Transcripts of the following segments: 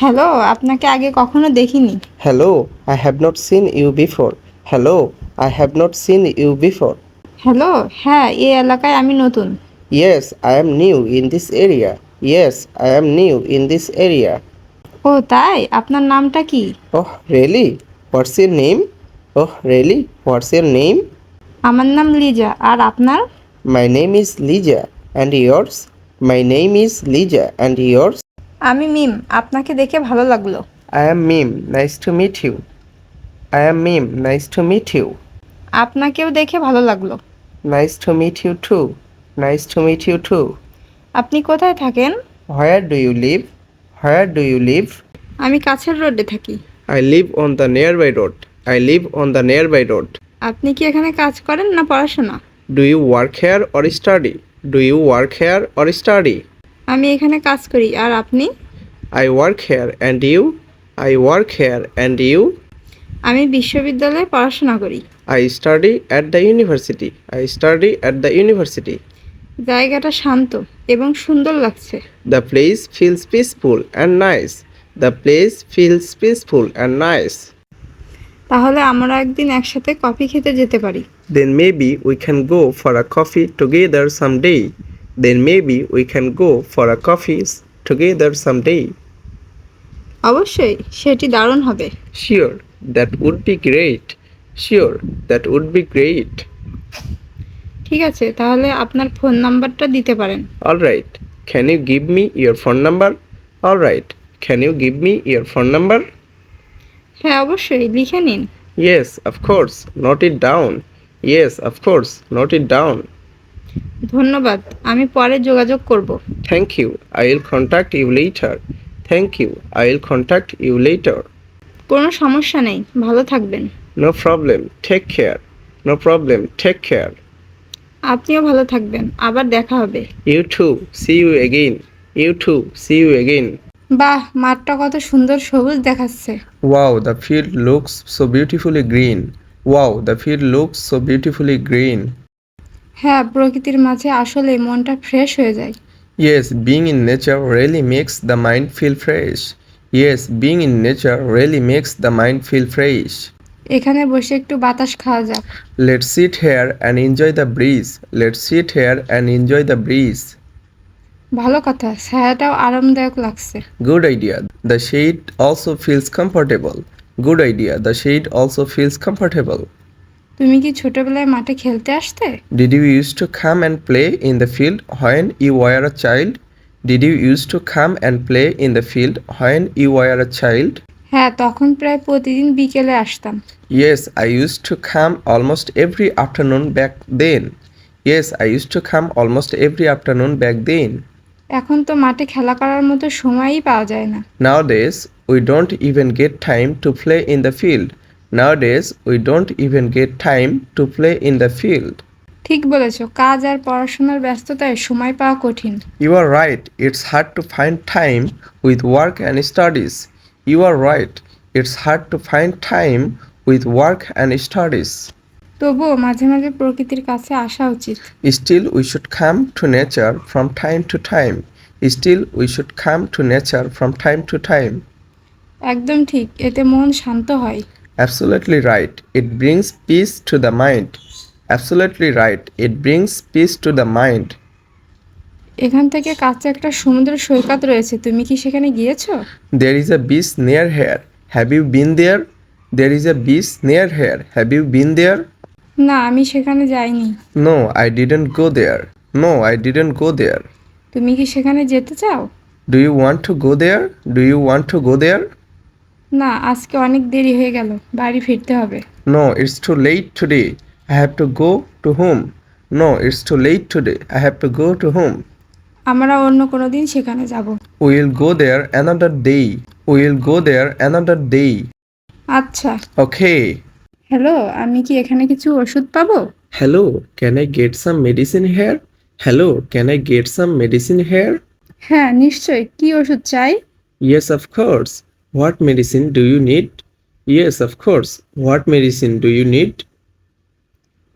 Hello আপনাকে আগে কখনো দেখিনি। Hello I have not seen you before hello I have not seen you before hello হ্যাঁ এই এলাকায় আমি নতুন। Yes I am new in this area yes I am new in this area ও তাই? আপনার নামটা কি? ওহ really what's your name oh really what's your name আমার নাম লিজা আর আপনার? My name is Liza and yours my name is Liza and yours আমি মিম আপনাকে দেখে ভালো লাগল। I am Mim nice to meet you I am Mim nice to meet you আপনাকেও দেখে ভালো লাগল। Nice to meet you too nice to meet you too আপনি কোথায় থাকেন? Where do you live where do you live আমি কাছের রোডে থাকি। I live on the nearby road I live on the nearby road আপনি কি এখানে কাজ করেন না পড়াশোনা? Do you work here or study do you work here or study আমি এখানে কাজ করি আর আপনি? I work here and you I work here and you আমি বিশ্ববিদ্যালয়ে পড়াশোনা করি। I study at the university I study at the university জায়গাটা শান্ত এবং সুন্দর লাগছে। The place feels peaceful and nice the place feels peaceful and nice তাহলে আমরা একদিন একসাথে কফি খেতে যেতে পারি। Then maybe we can go for a coffee together some day Then maybe we can go for a coffee together someday. অবশ্যই সেটি দারুণ হবে Sure, that would be great. Sure, that would be great. ঠিক আছে তাহলে আপনার phone নাম্বারটা দিতে পারেন Alright, can you give me your phone number? Alright, can you give me your phone number? হ্যাঁ অবশ্যই লিখে নিন Yes, of course, note it down. Yes, of course, note it down. ধন্যবাদ আমি পরে যোগাযোগ করব। Thank you I will contact you later thank you I will contact you later কোনো সমস্যা নেই ভালো থাকবেন। No problem take care no problem take care আপনিও ভালো থাকবেন আবার দেখা হবে। You too see you again you too see you again বাহ মাঠটা কত সুন্দর সবুজ দেখাচ্ছে। Wow the field looks so beautifully green wow the field looks so beautifully green হ্যাঁ প্রকৃতির মাঝে আসলে মনটা ফ্রেশ হয়ে যায়। Yes being in nature really makes the mind feel fresh yes being in nature really makes the mind feel fresh এখানে বসে একটু বাতাস খাওয়া যাক। Let sit here and enjoy the breeze let sit here and enjoy the breeze ভালো কথা ছায়াটাও আরামদায়ক লাগছে। Good idea the shade also feels comfortable good idea the shade also feels comfortable তুমি কি ছোটবেলায় মাঠে খেলতে আসতে? Did you use to come and play in the field when you were a child did you use to come and play in the field when you were a child হ্যাঁ তখন প্রায় প্রতিদিন বিকেলে আসতাম। Yes I use to come almost every afternoon back then yes I use to come almost every afternoon back then এখন তো মাঠে খেলা করার মতো সময়ই পাওয়া যায় না। Nowadays we don't even get time to play in the field Nowadays, we don't even get time to play in the field. ঠিক বলেছ কাজ আর পড়াশোনার ব্যস্ততায় সময় পাওয়া কঠিন। You are right it's hard to find time with work and studies you are right it's hard to find time with work and studies তবু মাঝে মাঝে প্রকৃতির কাছে আসা উচিত। Still we should come to nature from time to time still we should come to nature from time to time একদম ঠিক এতে মন শান্ত হয়। Absolutely right, it brings peace to the mind. Absolutely right, it brings peace to the mind. এখান থেকে কাছে একটা সমুদ্র সৈকত রয়েছে তুমি কি সেখানে গিয়েছো There is a beach near here. Have you been there? There is a beach near here. Have you been there? না আমি সেখানে যাইনি no I didn't go there. No I didn't go there. তুমি কি সেখানে যেতে চাও Do you want to go there? Do you want to go there? না আজকে অনেক দেরি হয়ে গেল বাড়ি ফিরতে হবে। No it's too late today I have to go to home no it's too late today I have to go to home আমরা অন্য কোনো দিন সেখানে যাব। Will go there another day will go there another day আচ্ছা। Okay hello আমি কি এখানে কিছু ওষুধ পাবো? Hello can I get some medicine here hello can I get some medicine here হ্যাঁ নিশ্চয় কি ওষুধ চাই? Yes of course What medicine do you need? Yes, of course. What medicine do you need?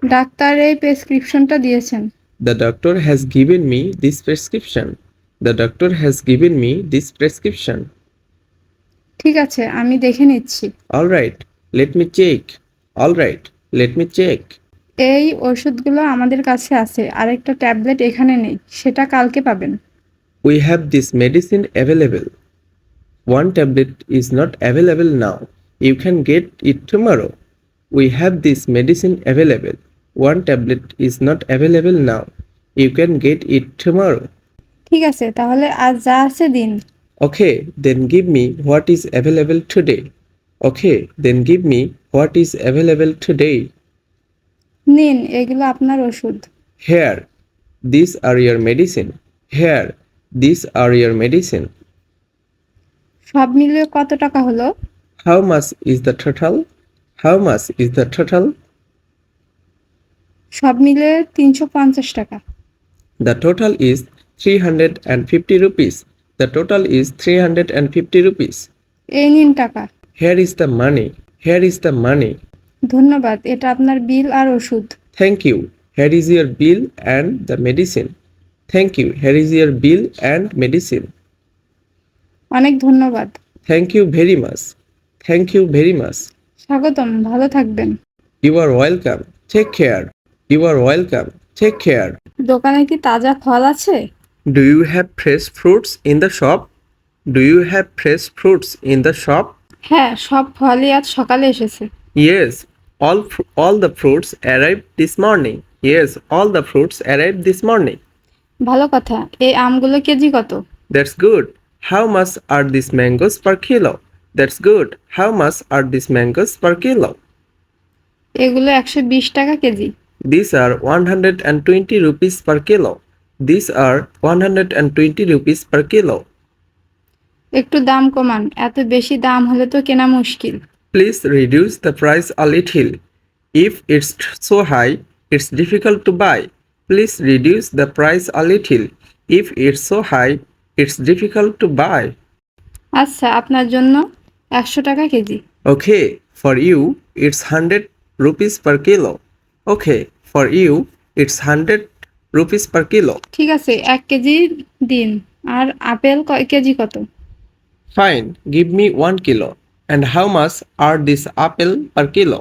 Doctor এই প্রেসক্রিপশনটা দিয়েছেন The doctor has given me this prescription. The doctor has given me this prescription. ঠিক আছে আমি দেখে নিচ্ছি All right, let me check. All right, let me check. এই ওষুধগুলো আমাদের কাছে আছে আরেকটা ট্যাবলেট এখানে নেই সেটা কালকে পাবেন We have this medicine available. One tablet is not available now. You can get it tomorrow. We have this medicine available. One tablet is not available now. You can get it tomorrow. ঠিক আছে তাহলে আজ যা আছে দিন Okay, then give me what is available today. Okay, then give me what is available today. নিন এগুলো আপনার ওষুধ Here, these are your medicine. Here, these are your medicine. সব মিলিয়ে কত টাকা হলো? How much is the total how much is the total সব মিলে তিনশো পঞ্চাশ টাকা। The total is three hundred and fifty rupees the total is three hundred and fifty rupees N ইন টাকা। Here is the money here is the money ধন্যবাদ এটা আপনার বিল আর ওষুধ। Thank you here is your bill and the medicine thank you here is your bill and medicine অনেক ধন্যবাদ। Thank you very much thank you very much স্বাগতম ভালো থাকবেন। You are welcome take care you are welcome take care দোকানে কি তাজা ফল আছে? Do you have fresh fruits in the shop do you have fresh fruits in the shop হ্যাঁ সব ফলই আজ সকালে এসেছে। Yes all all the fruits arrive this morning yes all the fruits arrive this morning ভালো কথা এই আমগুলো কেজি কত? That's good How much are these mangoes per kilo? That's good. How much are these mangoes per kilo? এগুলো একশো বিশ টাকা KG These are 120 rupees per kilo. These are 120 rupees per kilo. একটু দাম কমান এত বেশি দাম হলে তো কেনা মুশকিল Please reduce the price a little. If it's so high, it's difficult to buy. Please reduce the price a little. If it's so high, it's difficult to buy আচ্ছা আপনার জন্য একশো টাকা KG. Okay for you it's hundred rupees per kilo okay for you it's hundred rupees per kilo ঠিক আছে এক কেজি দিন। আর আপেল কয় কেজি কত? Fine give me one kilo and how much are this apple per kilo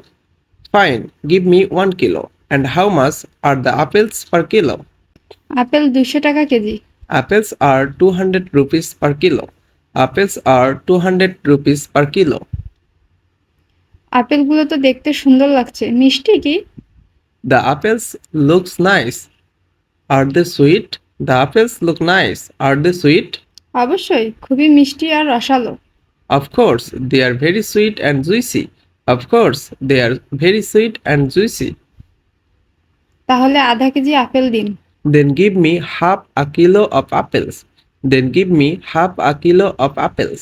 fine give me one kilo and how much are the apples per kilo apple দুশো টাকা KG. Apples are 200 rupees per kilo. Apples are 200 rupees per kilo. আপেলগুলো তো দেখতে সুন্দর লাগছে মিষ্টি কি The apples looks nice. Are they sweet? The apples look nice. Are they sweet? অবশ্যই খুবই মিষ্টি আর রসালো Of course, they are very sweet and juicy. Of course, they are very sweet and juicy. তাহলে আধা কেজি আপেল দিন Then give me half a kilo of apples. Then give me half a kilo of apples.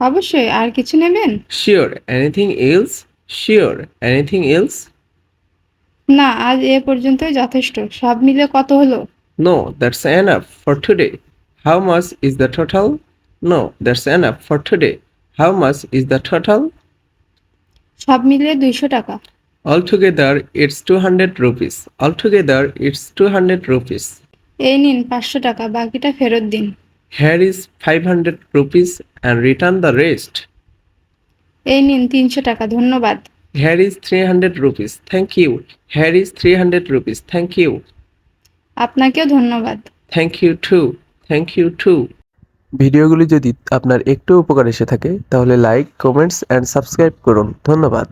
অবশ্যই আর কিছু নেবেন Sure, anything else? Sure, anything else? না আজ এ পর্যন্তই যথেষ্ট সব মিলে কত হলো No, that's enough for today. How much is the total? No, that's enough for today. How much is the total? সব মিলিয়ে দুইশো টাকা Altogether, it's 200 rupees. Altogether, it's 200 rupees. এই নিন পাঁচশো টাকা বাকিটা ফেরত দিন Here is 500 rupees and return the rest. এই নিন তিনশো টাকা ধন্যবাদ Here is 300 rupees. Thank you. Here is 300 rupees. Thank you. আপনাকেও ধন্যবাদ Thank you too. Thank you too. ভিডিওগুলি যদি আপনার একটু উপকার এসে থাকে তাহলে লাইক কমেন্টস অ্যান্ড সাবস্ক্রাইব করুন ধন্যবাদ